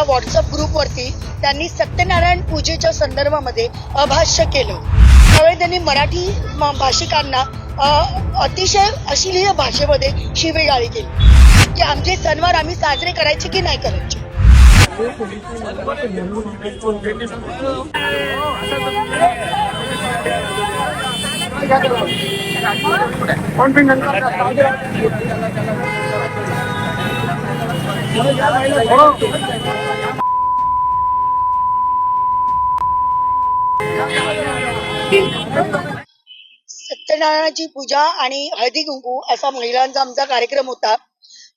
पण एका व्हॉट्सअप ग्रुपवरती त्यांनी सत्यनारायण पूजेच्या संदर्भामध्ये अभाष्य केलं. त्यावेळी त्यांनी मराठी भाषिकांना अतिशय अश्लील भाषेमध्ये शिवेगाळी केली. की आमचे सणवार आम्ही साजरे करायचे की नाही करायचे? हो. सत्यनारायणाची पूजा आणि हळदी कुंकू असा महिलांचा आमचा कार्यक्रम होता.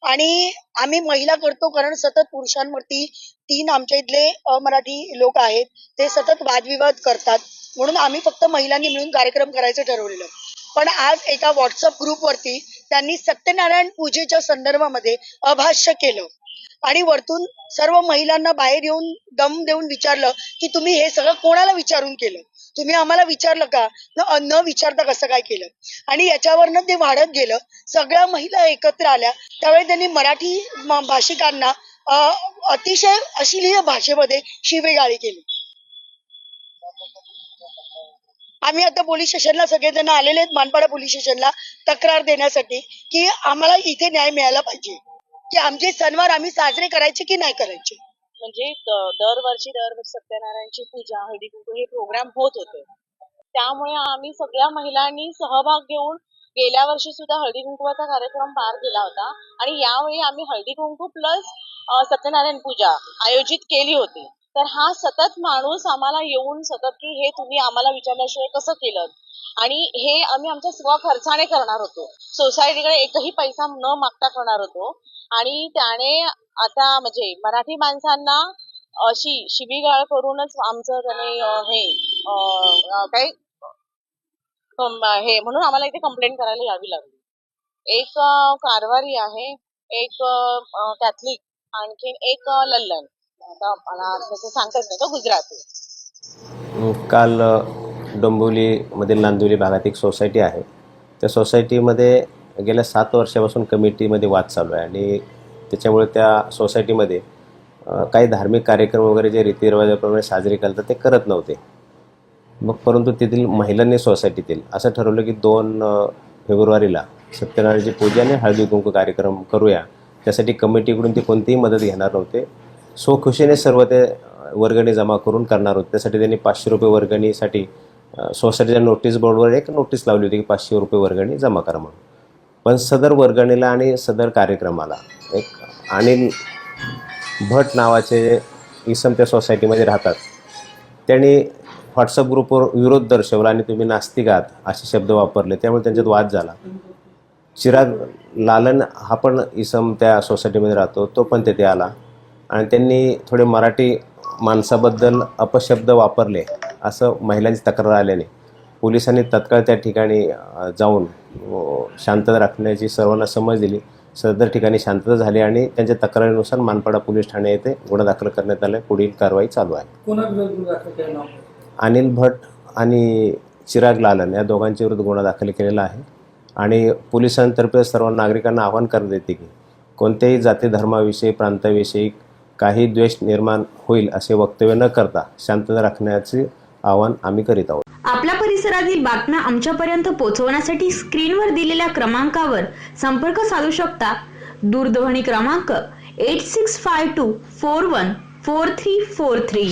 आणि आम्ही महिला करतो कारण सतत पुरुषांवरती तीन आमच्या इथले मराठी लोक आहेत. ते सतत वादविवाद करतात. म्हणून आम्ही फक्त महिलांनी मिळून कार्यक्रम करायचं ठरवलेलं. पण आज एका व्हॉट्सअप ग्रुपवरती त्यांनी सत्यनारायण पूजेच्या संदर्भामध्ये अभाष्य केलं. आणि वरतून सर्व महिलांना बाहेर येऊन दम देऊन विचारलं की तुम्ही हे सगळं कोणाला विचारून केलं? तुम्ही आम्हाला विचारलं का? न न विचारता कसं काय केलं? आणि याच्यावरनं ते वाढत गेलं. सगळ्या महिला एकत्र आल्या. त्यावेळी त्यांनी मराठी भाषिकांना अतिशय अश्लील भाषेमध्ये शिवेगाळी केली. आम्ही आता पोलीस स्टेशनला सगळेजण आलेले आहेत. मानपाडा पोलीस स्टेशनला तक्रार देण्यासाठी की आम्हाला इथे न्याय मिळाला पाहिजे. की आमचे सणवार आम्ही साजरे करायचे की नाही करायचे? म्हणजे दरवर्षी दरवर्षी सत्यनारायणची पूजा हळदी कुंकू हे प्रोग्राम होत होते. त्यामुळे आम्ही सगळ्या महिलांनी सहभाग घेऊन गेल्या वर्षी सुद्धा हळदी कुंकवाचा कार्यक्रम पार केला होता. आणि यावेळी आम्ही हळदी कुंकू प्लस सत्यनारायण पूजा आयोजित केली होती. तर हा सतत माणूस आम्हाला येऊन सतत की हे तुम्ही आम्हाला विचारल्याशिवाय कसं केलं? आणि हे आम्ही आमच्या स्व खर्चाने करणार होतो. सोसायटीकडे एकही पैसा न मागता करणार होतो. आणि त्याने आता म्हणजे मराठी माणसांना अशी शिबीगाळ करूनच आमचं त्याने हे काय? हे म्हणून आम्हाला इथे कंप्लेंट करायला यावी लागली. एक कारवारी आहे. एक कॅथलिक आणखीन एक लल्लन. आता मला तसं सांगता येत नाही गुजराती काल अ, डोंबिवलीमधील नांदिवली भागात एक सोसायटी आहे. त्या सोसायटीमध्ये गेल्या सात वर्षापासून कमिटीमध्ये वाद चालू आहे आणि त्याच्यामुळे त्या सोसायटीमध्ये काही धार्मिक कार्यक्रम वगैरे जे रीतिरिवाजाप्रमाणे साजरे करतात ते करत नव्हते. मग परंतु तेथील महिलांनी सोसायटीतील असं ठरवलं की दोन फेब्रुवारीला सत्यनारायणची पूजा आणि हळदी कुंकू कार्यक्रम करूया. त्यासाठी कमिटीकडून ते कोणतीही मदत घेणार नव्हते. स्वखुशीने सर्व ते वर्गणी जमा करून करणार होते. त्यासाठी त्यांनी पाचशे रुपये वर्गणीसाठी सोसायटीच्या नोटीस बोर्डवर एक नोटीस लावली होती की पाचशे रुपये वर्गणी जमा करा म्हणून. पण सदर वर्गणीला आणि सदर कार्यक्रमाला एक अनिल भट नावाचे इसम त्या सोसायटीमध्ये राहतात. त्यांनी व्हॉट्सअप ग्रुपवर विरोध दर्शवला आणि तुम्ही नास्तिक आहात असे शब्द वापरले. त्यामुळे त्यांच्यात वाद झाला. चिराग लालन हा पण इसम त्या सोसायटीमध्ये राहतो तो पण तेथे आला. आणि त्यांनी थोडे मराठी माणसाबद्दल अपशब्द वापरले असं महिलांची तक्रार आल्याने. पोलिसांनी तत्काळ त्या ठिकाणी जाऊन शांतता राखण्याची सर्वांना समज दिली. सदर ठिकाणी शांतता झाली आणि त्यांच्या तक्रारीनुसार मानपाडा पोलीस ठाणे येथे गुन्हा दाखल करण्यात आला पुढील कारवाई चालू आहे. अनिल भट आणि चिराग लालन या दोघांच्या विरुद्ध गुन्हा दाखल केलेला आहे. आणि पोलिसांतर्फे सर्व नागरिकांना आवाहन करण्यात येते की कोणत्याही जाती धर्माविषयी प्रांताविषयी काही द्वेष निर्माण होईल असे वक्तव्य न करता शांतता राखण्याचे आवाहन आम्ही करीत आहोत. आपल्या परिसरातील बातम्या आमच्यापर्यंत पोहोचवण्यासाठी स्क्रीनवर दिलेल्या क्रमांकावर संपर्क साधू शकता. दूरध्वनी क्रमांक eight six five two four one four three four three